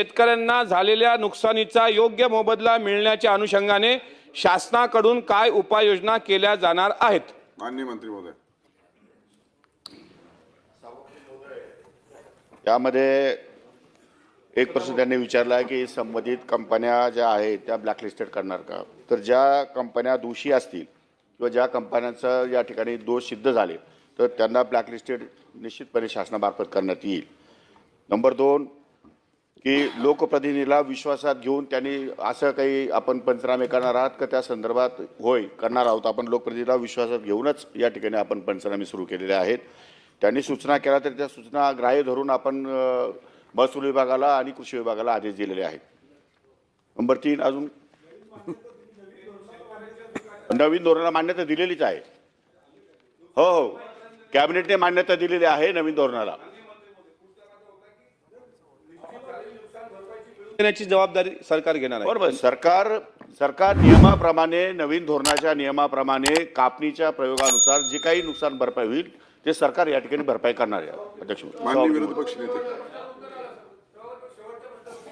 शेतकऱ्यांना झालेल्या नुकसानीचा योग्य मोबदला मिळण्याच्या अनुषंगाने शासनाकडून काय उपाययोजना केल्या जाणार आहेत? माननीय मंत्री महोदय. त्यामध्ये एक प्रश्न त्यांनी विचारला आहे की संबंधित कंपन्या ज्या आहेत त्या ब्लॅकलिस्टेड करणार का? तर ज्या कंपन्या दोषी असतील किंवा ज्या कंपन्यांचा या ठिकाणी दोष सिद्ध झाले तर त्यांना ब्लॅकलिस्टेड निश्चितपणे शासनामार्फत करण्यात येईल. नंबर दोन की लोकप्रतिनिधीला विश्वासात घेऊन त्यांनी असं काही आपण पंचनामे करणार आहात का त्या संदर्भात होय करणार आहोत. आपण लोकप्रतिनिधीला विश्वासात घेऊनच या ठिकाणी आपण पंचनामे सुरू केलेले आहेत. त्यांनी सूचना केल्या तर त्या सूचना ग्राह्य धरून आपण महसूल विभागाला आणि कृषी विभागाला आदेश दिलेले आहेत. नंबर तीन अजून? नवीन धोरणाला मान्यता दिलेलीच आहे. हो हो. कॅबिनेटने मान्यता दिलेली आहे नवीन धोरणाला. देण्याची जबाबदारी सरकार घेणार आहे. बरोबर. सरकार सरकार नियमाप्रमाणे नवीन धोरणाच्या नियमाप्रमाणे कापणीच्या प्रयोगानुसार जे काही नुकसान भरपाई होईल ते सरकार या ठिकाणी भरपाई करणार आहे अध्यक्ष. माननीय विरोधी पक्ष नेते.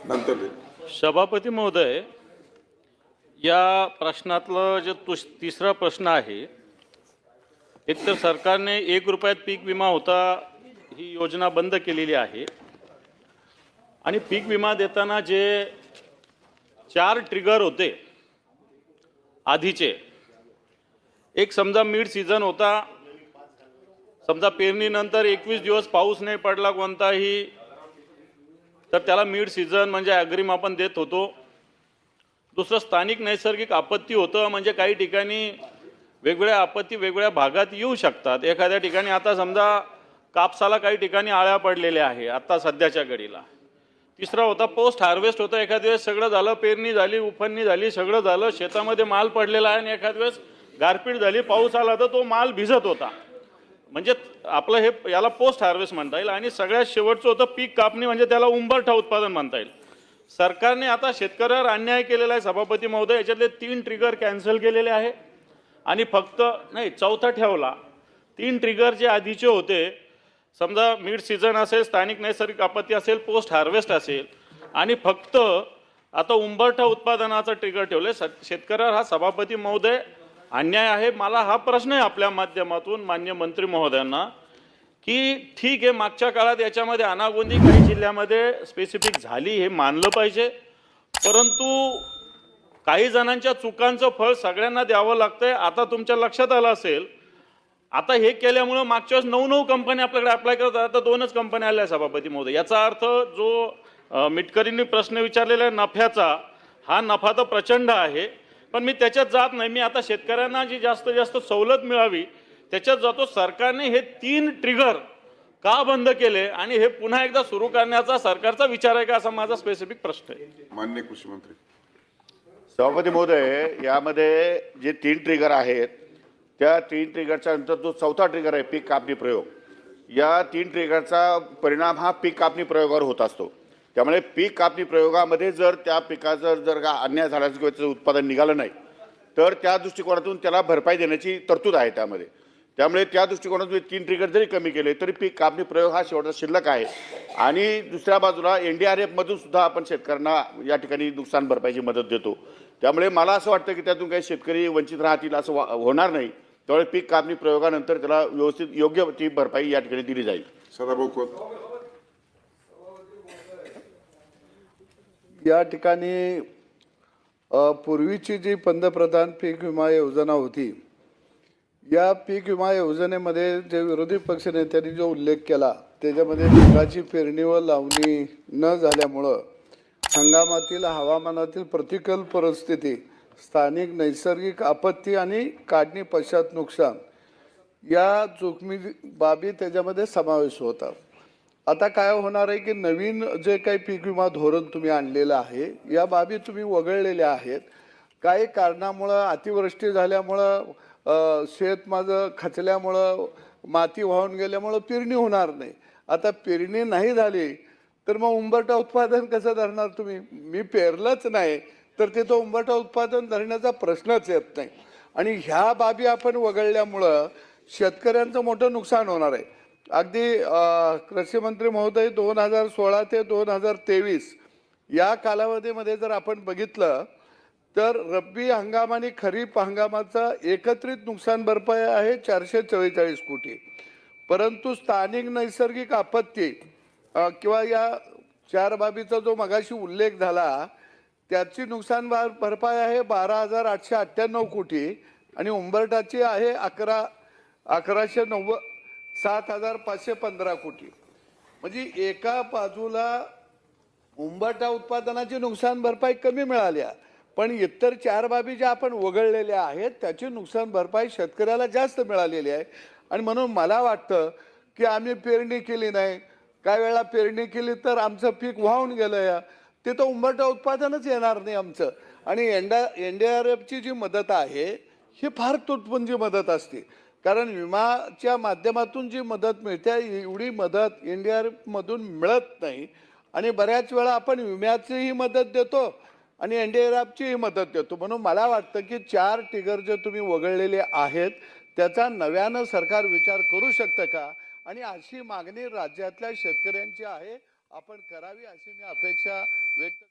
नंतर दे. सभापती महोदय या प्रश्नातलं जे तुस तिसरा प्रश्न आहे एकतर सरकारने एक रुपयात पीक विमा होता ही योजना बंद केलेली आहे. आणि पीक विमा देताना जे चार ट्रिगर होते आधीचे. एक समजा मिड सीझन होता समजा पेरणीनंतर एकवीस दिवस पाऊस नाही पडला कोणताही तर त्याला मिड सीझन म्हणजे अग्रिम आपण देत होतो. दुसरं स्थानिक नैसर्गिक आपत्ती होतं म्हणजे काही ठिकाणी वेगवेगळ्या आपत्ती वेगवेगळ्या भागात येऊ शकतात. एखाद्या ठिकाणी आता समजा कापसाला काही ठिकाणी आळ्या पडलेल्या आहे आता सध्याच्या घडीला. तिसरा होता पोस्ट हार्वेस्ट होता. एखाद्या वेळेस सगळं झालं पेरणी झाली उफणणी झाली सगळं झालं शेतामध्ये माल पडलेला आहे आणि एखाद्या वेळेस गारपीट झाली पाऊस आला तर तो माल भिजत होता. म्हणजे आपलं हे याला पोस्ट हार्वेस्ट म्हणता येईल आणि सगळ्यात शेवटचं होतं पीक कापणी म्हणजे त्याला उंबरठा उत्पादन म्हणता येईल. सरकारने आता शेतकऱ्यावर अन्याय केलेला आहे. सभापती महोदय याच्यातले तीन ट्रिगर कॅन्सल केलेले आहे. आणि फक्त नाही चौथा ठेवला. तीन ट्रिगर जे आधीचे होते समजा मिड सीझन असेल स्थानिक नैसर्गिक आपत्ती असेल पोस्ट हार्वेस्ट असेल आणि फक्त आता उंबरठा उत्पादनाचा ट्रिगर ठेवले शेतकऱ्यावर हा सभापती महोदय अन्याय आहे. मला हा प्रश्न आहे आपल्या माध्यमातून मान्य मंत्री महोदयांना की ठीक आहे मागच्या काळात याच्यामध्ये अनागोंदी काही जिल्ह्यामध्ये स्पेसिफिक झाली हे मानलं पाहिजे. परंतु काही जणांच्या चुकांचं फळ सगळ्यांना द्यावं लागतंय. आता तुमच्या लक्षात आलं असेल आता हे केल्यामुळं मागच्या वेळेस नऊ नऊ कंपन्या आपल्याकडे अप्लाय करतात आता दोनच कंपन्या आल्या सभापती महोदय. याचा अर्थ जो मिटकरींनी प्रश्न विचारलेला आहे नफ्याचा हा नफा तर प्रचंड आहे पण मी त्याच्यात जात नाही. मी आता शेतकऱ्यांना जी जास्त जास्त सवलत मिळावी त्याच्यात जातो. सरकारने हे तीन ट्रिगर का बंद केले आणि हे पुन्हा एकदा सुरू करण्याचा सरकारचा विचार आहे का? असा माझा स्पेसिफिक प्रश्न आहे. माननीय कृषी मंत्री. सभापती महोदय यामध्ये जे तीन ट्रिगर आहेत त्या तीन ट्रिगरच्या नंतर जो चौथा ट्रिगर आहे पीक कापणी प्रयोग या तीन ट्रिगरचा परिणाम हा पीक कापणी प्रयोगावर होत असतो. त्यामुळे पीक कापणी प्रयोगामध्ये जर त्या पिकाचं जर का अन्याय झाला किंवा त्याचं उत्पादन निघालं नाही तर त्या दृष्टिकोनातून त्याला भरपाई देण्याची तरतूद आहे त्यामध्ये. त्यामुळे त्या दृष्टिकोनातून तीन ट्रिगर जरी कमी केले तरी पीक कापणी प्रयोग हा शेवटचा शिल्लक आहे. आणि दुसऱ्या बाजूला एन डी आर एफमधून सुद्धा आपण शेतकऱ्यांना या ठिकाणी नुकसान भरपाईची मदत देतो. त्यामुळे मला असं वाटतं की त्यातून काही शेतकरी वंचित राहतील असं वा- होणार नाही. त्यामुळे पीक कापणी प्रयोगानंतर त्याला व्यवस्थित योग्य ती भरपाई या ठिकाणी दिली जाईल. सदाभाऊ खोत या ठिकाणी पूर्वीची जी पंतप्रधान पीक विमा योजना होती या पीक विमा योजनेमध्ये जे विरोधी पक्षनेत्यांनी जो उल्लेख केला त्याच्यामध्ये पिकाची पेरणी व लावणी न झाल्यामुळं हंगामातील हवामानातील प्रतिकूल परिस्थिती स्थानिक नैसर्गिक आपत्ती आणि काढणी पश्चात नुकसान या जोखमी बाबी त्याच्यामध्ये समावेश होता आता काय होणार आहे की नवीन जे काही पीक विमा धोरण तुम्ही आणलेलं आहे या बाबी तुम्ही वगळलेल्या आहेत. काही कारणामुळं अतिवृष्टी झाल्यामुळं शेत माझं खचल्यामुळं माती वाहून गेल्यामुळं पेरणी होणार नाही. आता पेरणी नाही झाली तर मग उंबरटा उत्पादन कसं धरणार तुम्ही? मी पेरलंच नाही तर ते तो उंबरठा उत्पादन धरण्याचा प्रश्नच येत नाही. आणि ह्या बाबी आपण वगळल्यामुळं शेतकऱ्यांचं मोठं नुकसान होणार आहे. अगदी कृषीमंत्री कृषी मंत्री महोदय दोन हजार सोळा ते दोन हजार तेवीस या कालावधीमध्ये जर आपण बघितलं तर रब्बी हंगाम आणि खरीप हंगामाचा एकत्रित नुकसान भरपाई आहे चारशे चव्वेचाळीस कोटी. परंतु स्थानिक नैसर्गिक आपत्ती किंवा या चार बाबीचा जो मगाशी उल्लेख झाला त्याची नुकसान भर- भरपाई आहे बारा हजार आठशे अठ्ठ्याण्णव कोटी आणि उंबरटाची आहे अकरा अकराशे नव्वद सात हजार पाचशे पंधरा कोटी. म्हणजे एका बाजूला उंबरठा उत्पादनाची नुकसान भरपाई कमी मिळाल्या पण इतर चार बाबी ज्या आपण वगळलेल्या आहेत त्याची नुकसान भरपाई शेतकऱ्याला जास्त मिळालेली आहे. आणि म्हणून मला वाटतं की आम्ही पेरणी केली नाही. काय वेळा पेरणी केली तर आमचं पीक वाहून गेलं या. तिथं तर उंबरठा उत्पादनच येणार नाही आमचं. आणि एनडा एन डी आर एफची जी मदत आहे ही फार तुटपुंजी मदत असते. कारण विमाच्या माध्यमातून जी मदत मिळते एवढी मदत एन डी आर एफमधून मिळत नाही. आणि बऱ्याच वेळा आपण विम्याचीही मदत देतो आणि एन डी आर एफचीही मदत देतो. म्हणून मला वाटतं की चार टिगर जे तुम्ही वगळलेले आहेत त्याचा नव्यानं सरकार विचार करू शकतं का? आणि अशी मागणी राज्यातल्या शेतकऱ्यांची आहे. आपण करावी अशी मी अपेक्षा व्यक्त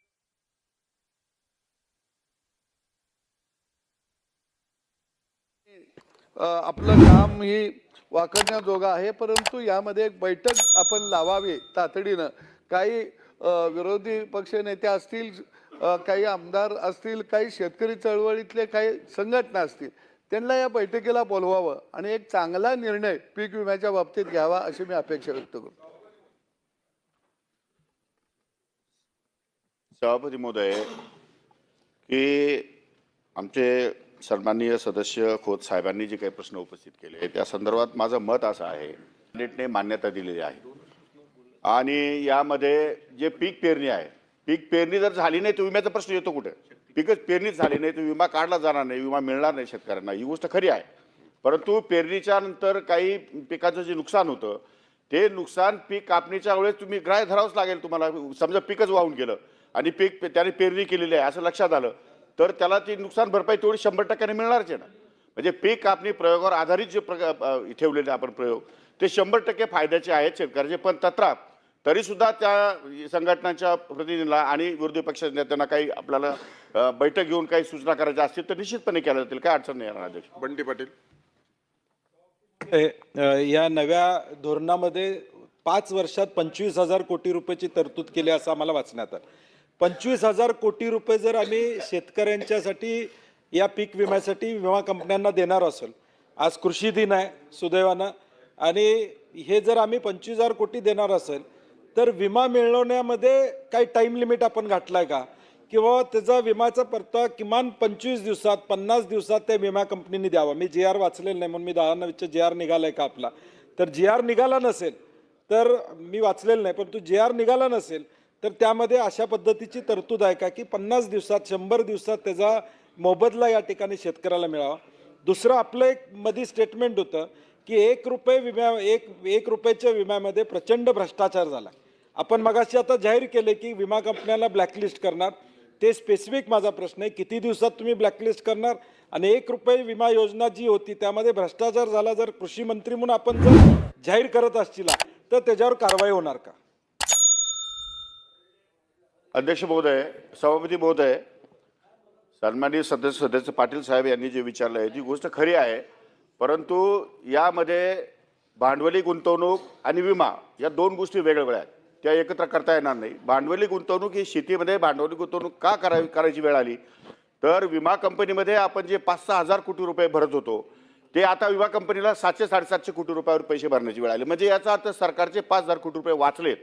आपलं काम ही वाकडण्याजोगा आहे परंतु यामध्ये एक बैठक आपण लावावी तातडीनं. काही विरोधी विरोधी पक्षनेते असतील काही आमदार असतील काही शेतकरी चळवळीतले काही संघटना असतील त्यांना या बैठकीला बोलवावं आणि एक चांगला निर्णय पीक विम्याच्या बाबतीत घ्यावा अशी मी अपेक्षा व्यक्त करतो. सभापती महोदय की आमचे सन्माननीय सदस्य खोत साहेबांनी जे काही प्रश्न उपस्थित केले त्या संदर्भात माझं मत असं आहे. कॅबिनेटने मान्यता दिलेली आहे. आणि यामध्ये जे पीक पेरणी आहे पीक पेरणी जर झाली नाही तर विम्याचा प्रश्न येतो कुठे? पीकच पेरणीच झाली नाही तर विमा काढला जाणार नाही विमा मिळणार नाही शेतकऱ्यांना. ही गोष्ट खरी आहे. परंतु पेरणीच्या नंतर काही पिकाचं जे नुकसान होतं ते नुकसान पीक कापणीच्या वेळेस तुम्ही ग्राह्य धरावंच लागेल तुम्हाला. समजा पीकच वाहून गेलं. आणि पीक त्याने पेरणी केलेली आहे असं लक्षात आलं. तर त्याला ती नुकसान भरपाई तेवढी शंभर टक्क्याने मिळणारच आहे ना. म्हणजे पीक कापणी प्रयोगावर आधारित जे प्रग अ, ठेवलेले आपण प्रयोग ते शंभर टक्के फायद्याचे आहेत शेतकऱ्याचे. पण तत्राप तरी सुद्धा त्या संघटनांच्या प्रतिनिधींना आणि विरोधी पक्ष नेत्यांना काही आपल्याला बैठक घेऊन काही सूचना करायच्या असतील तर निश्चितपणे केल्या जातील. काय अडचण नाही येणार अध्यक्ष. बंटी पाटील. या नव्या धोरणामध्ये पाच वर्षात पंचवीस हजार कोटी रुपयाची तरतूद केली असं आम्हाला वाचण्यात आलं. पंचवीस हजार कोटी रुपये जर आम्ही शेतकऱ्यांच्यासाठी या पीक विम्यासाठी विमा कंपन्यांना देणार असेल. आज कृषी दिन आहे सुदैवानं. आणि हे जर आम्ही पंचवीस हजार कोटी देणार असेल तर विमा मिळवण्यामध्ये काही टाईम लिमिट आपण घातलाय का? किंवा त्याचा विमाचा परतावा किमान पंचवीस दिवसात पन्नास दिवसात त्या विमा कंपनीने द्यावा? मी जी आर वाचलेलं नाही म्हणून मी दहा नवीच्या जी आर निघालाय का आपला? तर जी आर निघाला नसेल तर मी वाचलेलं नाही परंतु जी आर निघाला नसेल तर त्यामध्ये अशा पद्धतीची तरतूद आहे का की पन्नास दिवसात शंभर दिवसात त्याचा मोबदला या ठिकाणी शेतकऱ्याला मिळावा? दुसरं आपलं एक मधी स्टेटमेंट होतं की एक रुपये विम्या एक एक रुपयाच्या विम्यामध्ये प्रचंड भ्रष्टाचार झाला. आपण मगाशी आता जाहीर केले की विमा कंपन्याला ब्लॅकलिस्ट करणार. ते स्पेसिफिक माझा प्रश्न आहे किती दिवसात तुम्ही ब्लॅकलिस्ट करणार? आणि एक रुपये विमा योजना जी होती त्यामध्ये भ्रष्टाचार झाला जर कृषी मंत्री म्हणून आपण जर जाहीर करत असतील तर त्याच्यावर कारवाई होणार का? अध्यक्ष महोदय सभापती महोदय सन्माननीय सदस्य सदस्य पाटील साहेब यांनी जे विचारलं आहे ती गोष्ट खरी आहे. परंतु यामध्ये भांडवली गुंतवणूक आणि विमा या दोन गोष्टी वेगवेगळ्या आहेत. त्या एकत्र करता येणार नाही. भांडवली गुंतवणूक ही शेतीमध्ये भांडवली गुंतवणूक का करावी करायची वेळ आली? तर विमा कंपनीमध्ये आपण जे पाच सहा हजार कोटी रुपये भरत होतो ते आता विमा कंपनीला सातशे साडेसातशे कोटी रुपयावर पैसे भरण्याची वेळ आली. म्हणजे याचा अर्थ सरकारचे पाच हजार कोटी रुपये वाचलेत.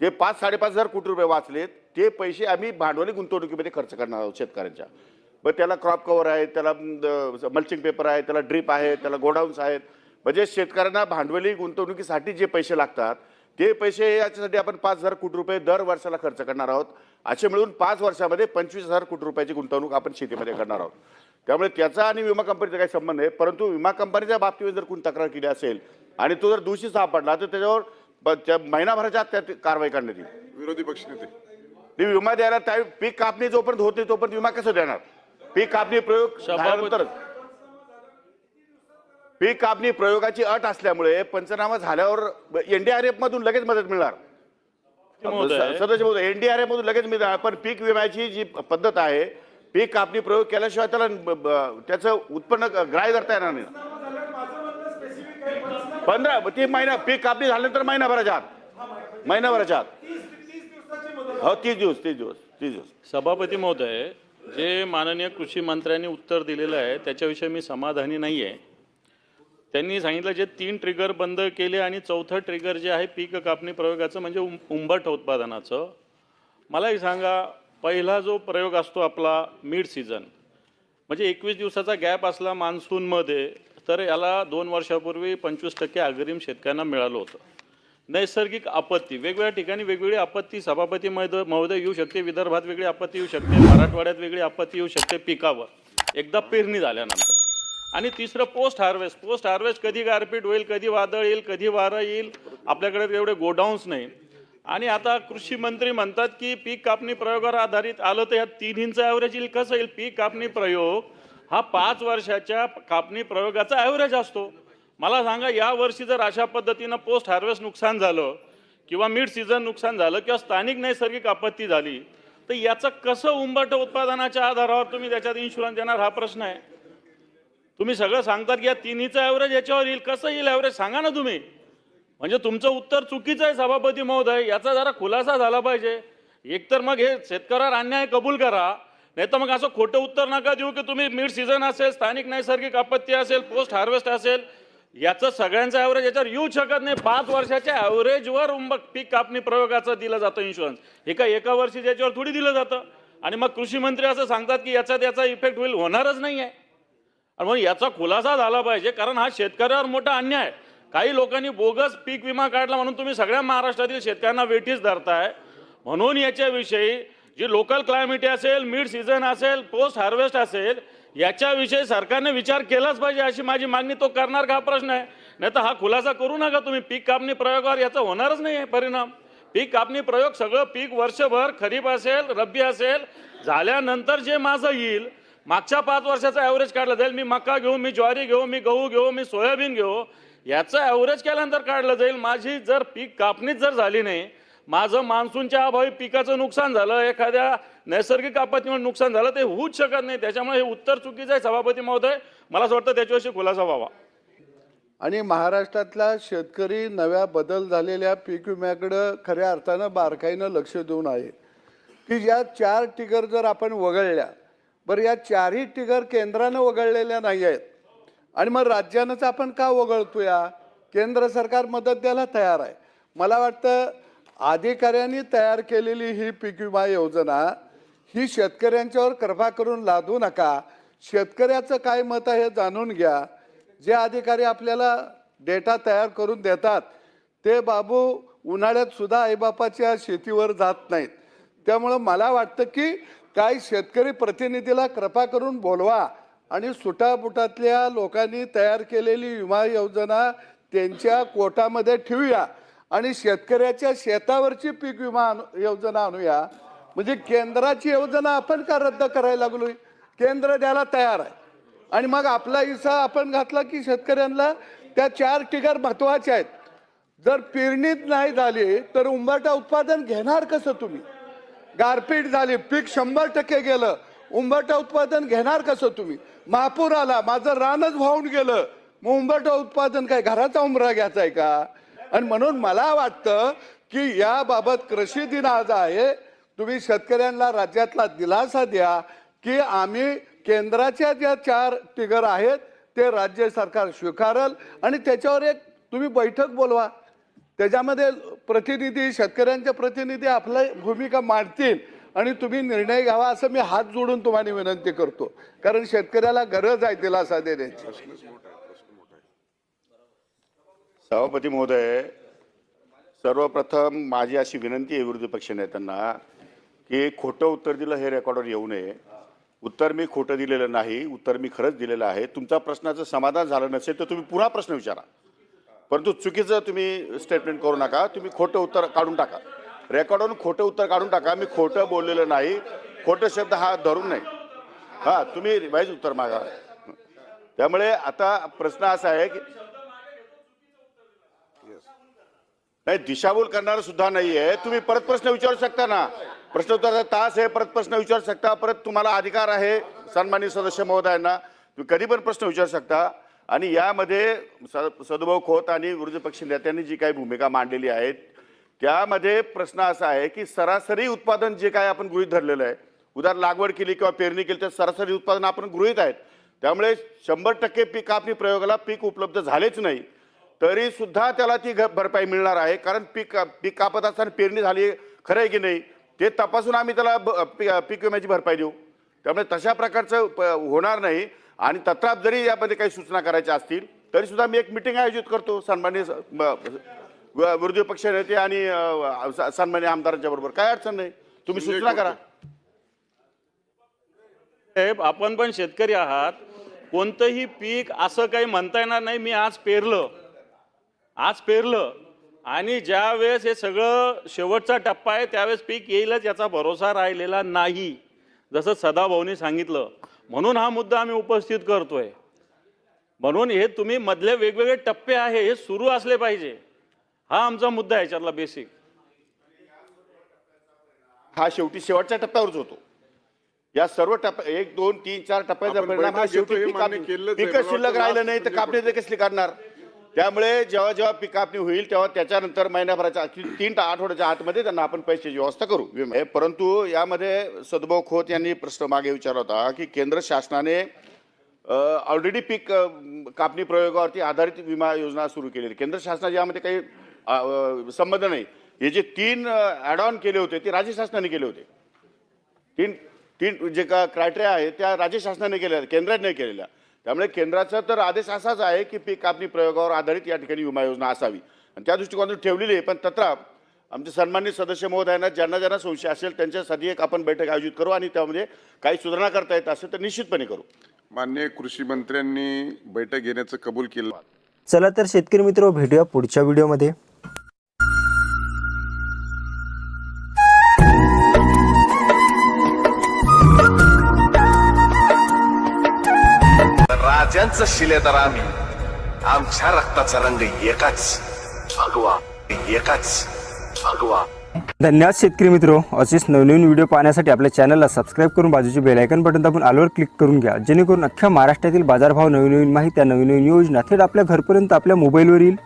ते पाच साडेपाच हजार कोटी रुपये वाचलेत. ते पैसे आम्ही भांडवली गुंतवणुकीमध्ये खर्च करणार आहोत शेतकऱ्यांच्या. मग त्याला क्रॉप कवर आहे त्याला मल्चिंग पेपर आहे त्याला ड्रीप आहे त्याला गोडाऊन्स आहेत. म्हणजे शेतकऱ्यांना भांडवली गुंतवणुकीसाठी जे पैसे लागतात ते पैसे याच्यासाठी आपण पाच हजार कोटी रुपये दर वर्षाला खर्च करणार आहोत. असे मिळून पाच वर्षामध्ये पंचवीस हजार कोटी रुपयाची गुंतवणूक आपण शेतीमध्ये करणार आहोत. त्यामुळे त्याचा आणि विमा कंपनीचा काही संबंध आहे परंतु विमा कंपनीच्या बाबतीत जर कोणी तक्रार केली असेल आणि तो जर दोषी सापडला तर त्याच्यावर त्या महिनाभराच्या आत त्यात कारवाई करण्यात येईल. विरोधी पक्षनेते ती विमा द्यायला त्या पीक कापणी जोपर्यंत होत तोपर्यंत विमा कसं देणार? पीक कापणी प्रयोग झाल्यानंतर पीक कापणी प्रयोगाची अट असल्यामुळे पंचनामा झाल्यावर एनडीआरएफ मधून लगेच मदत मिळणार. सदस्य एनडीआरएफ मधून लगेच मी पण पीक विम्याची जी पद्धत आहे पीक कापणी प्रयोग केल्याशिवाय त्याला त्याचं उत्पन्न ग्राह्य करता येणार नाही. पंधरा ती महिना पीक कापणी झाल्यानंतर महिनाभराच्या आत. महिनाभराच्या आत. हो तीस दिवस तीस दिवस तीस दिवस. सभापती महोदय जे माननीय कृषी मंत्र्यांनी उत्तर दिलेलं आहे त्याच्याविषयी मी समाधानी नाही आहे त्यांनी सांगितलं जे तीन ट्रिगर बंद केले आणि चौथं ट्रिगर जे आहे पीक कापणी प्रयोगाचं म्हणजे उं उंबट उत्पादनाचं. मलाही सांगा पहिला जो प्रयोग असतो आपला मिड सीझन म्हणजे एकवीस दिवसाचा गॅप असला मान्सूनमध्ये तर याला दोन वर्षापूर्वी पंचवीस टक्के अग्रिम शेतकऱ्यांना मिळालं होतं. नैसर्गिक आपत्ती. वेगवेगळ्या ठिकाणी वेगवेगळी आपत्ती सभापती महोदय महोदय येऊ शकते विदर्भात वेगळी आपत्ती येऊ शकते मराठवाड्यात वेगळी आपत्ती येऊ शकते पिकावर. एकदा पेरणी झाल्यानंतर. आणि तिसरं पोस्ट हार्वेस्ट पोस्ट हार्वेस्ट कधी गारपीट होईल कधी वादळ येईल कधी वारं येईल आपल्याकडे एवढे गोडाऊन्स नाही. आणि आता कृषी मंत्री म्हणतात की पीक कापणी प्रयोगावर आधारित आलं तर या तिन्हींचं ॲव्हरेज येईल. कसं येईल? पीक कापणी प्रयोग हा पाच वर्षाच्या कापणी प्रयोगाचा ॲव्हरेज असतो. मला सांगा या वर्षी जर अशा पद्धतीनं पोस्ट हार्वेस्ट नुकसान झालं किंवा मिड सीझन नुकसान झालं किंवा स्थानिक नैसर्गिक आपत्ती झाली तर याचं कसं उंबट उत्पादनाच्या आधारावर तुम्ही त्याच्यात इन्शुरन्स देणार हा प्रश्न आहे. तुम्ही सगळं सांगतात की या तिन्हीचं ॲव्हरेज याच्यावर येईल. कसं येईल ॲव्हरेज सांगा ना तुम्ही. म्हणजे तुमचं उत्तर चुकीचं आहे सभापती महोदय. याचा जरा खुलासा झाला पाहिजे. एकतर मग हे शेतकऱ्यावर अन्याय कबूल करा. नाही तर मग असं खोटं उत्तर नका देऊ की तुम्ही मिड सीझन असेल स्थानिक नैसर्गिक आपत्ती असेल पोस्ट हार्वेस्ट असेल. याचं सगळ्यांचं ॲव्हरेज याच्यावर येऊ शकत नाही. पाच वर्षाच्या ॲव्हरेजवर उंबक पीक कापणी प्रयोगाचं दिलं जातं इन्शुरन्स हे का एका वर्षी याच्यावर थोडी दिलं जातं. आणि मग कृषी मंत्री असं सांगतात की याचा त्याचा इफेक्ट होईल होणारच नाही आहे आणि मग याचा खुलासा झाला पाहिजे कारण हा शेतकऱ्यावर मोठा अन्याय. आहे. काही लोकांनी बोगस पीक विमा काढला म्हणून तुम्ही सगळ्या महाराष्ट्रातील शेतकऱ्यांना वेठीच धरताय. म्हणून याच्याविषयी जी लोकल क्लायमेटी असेल मिड सीझन असेल पोस्ट हार्वेस्ट असेल याच्याविषयी सरकारने विचार केलाच पाहिजे अशी माझी मागणी. तो करणार का हा प्रश्न आहे? नाही तर हा खुलासा करू नका तुम्ही. पीक कापणी प्रयोगावर याचा होणारच नाही आहे परिणाम. पीक कापणी प्रयोग सगळं पीक वर्षभर खरीप असेल रब्बी असेल झाल्यानंतर जे माझं येईल मागच्या पाच वर्षाचा ॲव्हरेज काढला जाईल. मी मका घेऊ मी ज्वारी घेऊ मी गहू घेऊ मी सोयाबीन घेऊ याचं ॲव्हरेज केल्यानंतर काढलं जाईल. माझी जर पीक कापणीच जर झाली नाही माझं मान्सूनच्या अभावी पिकाचं नुकसान झालं एखाद्या नैसर्गिक आपत्तीमुळे नुकसान झालं ते होऊच शकत नाही. त्याच्यामुळे हे उत्तर चुकीचं आहे. सभापती महोदय मला असं वाटतं त्याच्याविषयी खुलासा व्हावा. आणि महाराष्ट्रातला शेतकरी नव्या बदल झालेल्या पीक विम्याकडं खऱ्या अर्थानं बारकाईनं लक्ष देऊन आहे. की या चार टिगर जर आपण वगळल्या बरं या चारही टिगर केंद्रानं वगळलेल्या नाही आहेत. आणि मग राज्यानंच आपण का वगळतो या केंद्र सरकार मदत द्यायला तयार आहे. मला वाटतं अधिकाऱ्यांनी तयार केलेली ही पीक विमा योजना ही शेतकऱ्यांच्यावर कृपा करून लादू नका. शेतकऱ्याचं काय मत आहे हे जाणून घ्या. जे अधिकारी आपल्याला डेटा तयार करून देतात ते बाबू उन्हाळ्यात सुद्धा आईबापाच्या शेतीवर जात नाहीत. त्यामुळं मला वाटतं की काही शेतकरी प्रतिनिधीला कृपा करून बोलवा आणि सुटापुटातल्या लोकांनी तयार केलेली विमा योजना त्यांच्या कोटामध्ये ठेवूया आणि शेतकऱ्याच्या शेतावरची पीक विमा योजना आणूया. म्हणजे केंद्राची योजना आपण का रद्द करायला लागलोय? केंद्र द्यायला तयार आहे. आणि मग आपला हिस्सा आपण घातला की शेतकऱ्यांना त्या चार टिगर महत्त्वाच्या आहेत. जर पेरणीच नाही झाली तर उंबरटा उत्पादन घेणार कसं तुम्ही? गारपीट झाली पीक शंभर टक्के गेलं उंबरटा उत्पादन घेणार कसं तुम्ही? महापूर आला माझं रानच वाहून गेलं. मग उंबरटा उत्पादन काय घराचा उंबरा घ्यायचा आहे का? आणि म्हणून मला वाटतं की याबाबत कृषी दिन आज आहे. तुम्ही शेतकऱ्यांना राज्यातला दिलासा द्या की आम्ही केंद्राच्या ज्या चार टिगर आहेत ते राज्य सरकार स्वीकारल आणि त्याच्यावर एक तुम्ही बैठक बोलवा. त्याच्यामध्ये प्रतिनिधी शेतकऱ्यांचे प्रतिनिधी आपली भूमिका मांडतील आणि तुम्ही निर्णय घ्यावा असं मी हात जोडून तुम्हाला विनंती करतो. कारण शेतकऱ्याला गरज आहे दिलासा देण्याची. सभापती महोदय सर्वप्रथम माझी अशी विनंती आहे विरोधी पक्ष नेत्यांना की खोटं उत्तर दिलं हे रेकॉर्डवर येऊ नये. उत्तर मी खोटं दिलेलं नाही उत्तर मी खरंच दिलेलं आहे. तुमच्या प्रश्नाचं समाधान झालं नसेल तर तुम्ही पुन्हा प्रश्न विचारा. परंतु चुकीचं तुम्ही स्टेटमेंट करू नका तुम्ही खोटं उत्तर काढून टाका. रेकॉर्डवरून खोटं उत्तर काढून टाका. मी खोटं बोललेलं नाही. खोटं शब्द हा धरून नाही. हां तुम्ही रिवाईज उत्तर मागा. त्यामुळे आता प्रश्न असा आहे की नाही दिशाभूल करणार सुद्धा आहे तुम्ही परत प्रश्न विचारू शकता ना? प्रश्नोत्तराचा तास आहे. परत प्रश्न विचारू शकता. परत तुम्हाला अधिकार आहे. सन्मानित सदस्य महोदयांना. तुम्ही कधी पण प्रश्न विचारू शकता. आणि यामध्ये स- सदभाऊ खोत आणि विरोधी पक्ष नेत्यांनी जी काही भूमिका मांडलेली आहे त्यामध्ये प्रश्न असा आहे की सरासरी उत्पादन जे काय आपण गृहीत धरलेलं आहे उदाहरण लागवड केली किंवा पेरणी केली तर सरासरी उत्पादन आपण गृहीत आहेत. त्यामुळे शंभर टक्के पीक कापणी प्रयोगाला पीक उपलब्ध झालेच नाही. तरी सुद्धा त्याला ती भरपाई मिळणार आहे. कारण पीक पीक कापत असताना पेरणी झाली खरं आहे की नाही? ते तपासून आम्ही त्याला पीक विम्याची भरपाई देऊ. त्यामुळे तशा प्रकारचं होणार नाही आणि तत्राप जरी यामध्ये काही सूचना करायच्या असतील तरी सुद्धा मी एक मिटिंग आयोजित करतो सन्मान्य विरोधी पक्ष नेते आणि सन्मान्य आमदारांच्या बरोबर. काय अडचण नाही. तुम्ही सूचना करा. साहेब आपण पण शेतकरी आहात. कोणतंही पीक असं काही म्हणता येणार नाही. मी आज पेरलं. आज पेरलं. आणि ज्या वेळेस हे सगळं शेवटचा टप्पा आहे त्यावेळेस पीक येईलच याचा भरोसा राहिलेला नाही जसं सदाभाऊनी सांगितलं. म्हणून हा मुद्दा आम्ही उपस्थित करतोय. म्हणून हे तुम्ही मधले वेगवेगळे टप्पे आहे हे सुरू असले पाहिजे. हा आमचा मुद्दा आहे याच्यातला बेसिक हा शेवटी शेवटच्या टप्प्यावरच होतो. या सर्व टप्प्या एक दोन तीन चार टप्प्याचा परिणाम हा शेवटी शिल्लक राहिलं नाही तर कापणी ते कसली करणार? त्यामुळे जेव्हा जेव्हा पीक कापणी होईल तेव्हा त्याच्यानंतर महिन्याभराच्या तीन तीन आठवड्याच्या आतमध्ये त्यांना आपण पैशाची व्यवस्था करू. विमा- हे परंतु यामध्ये सदभाऊ खोत यांनी प्रश्न मागे विचारला होता की केंद्र शासनाने ऑलरेडी पीक कापणी प्रयोगावरती आधारित विमा योजना सुरू केलेली. केंद्र शासनाच्या यामध्ये काही संबंध नाही. हे जे तीन ॲड ऑन केले होते ते राज्य शासनाने केले होते. तीन तीन जे का क्रायटेरिया आहे त्या राज्य शासनाने केल्या केंद्राने नाही केलेल्या. त्यामुळे केंद्राचा तर आदेश असाच आहे की पीक कापणी प्रयोगावर आधारित या ठिकाणी विमा योजना असावी. आणि त्या दृष्टिकोनातून ठेवलेली आहे. पण तत्रा आमचे सन्मान्य सदस्य महोदयांना ज्यांना ज्यांना संशय असेल त्यांच्यासाठी एक आपण बैठक आयोजित करू आणि त्यामध्ये काही सुधारणा करता येत असेल तर निश्चितपणे करू. मान्य कृषी मंत्र्यांनी बैठक घेण्याचं कबूल केलं. चला तर शेतकरी मित्र भेटूया पुढच्या व्हिडिओमध्ये. राजांचं शिलेदार आम्ही. आमच्या रक्ताचा रंग एकाच. भगवा एकाच. भगवा. धन्यवाद शेतकरी मित्र. असेच नवनवीन व्हिडिओ पाहण्यासाठी आपल्या चॅनलला सबस्क्राईब करून बाजूचे बेलायकन बटन दाबून आलवर क्लिक करून घ्या. जेणेकरून अख्ख्या महाराष्ट्रातील बाजारभाव नवीन नवीन माहिती नवीन नवीन योजना थेट आपल्या घरपर्यंत आपल्या मोबाईलवर येईल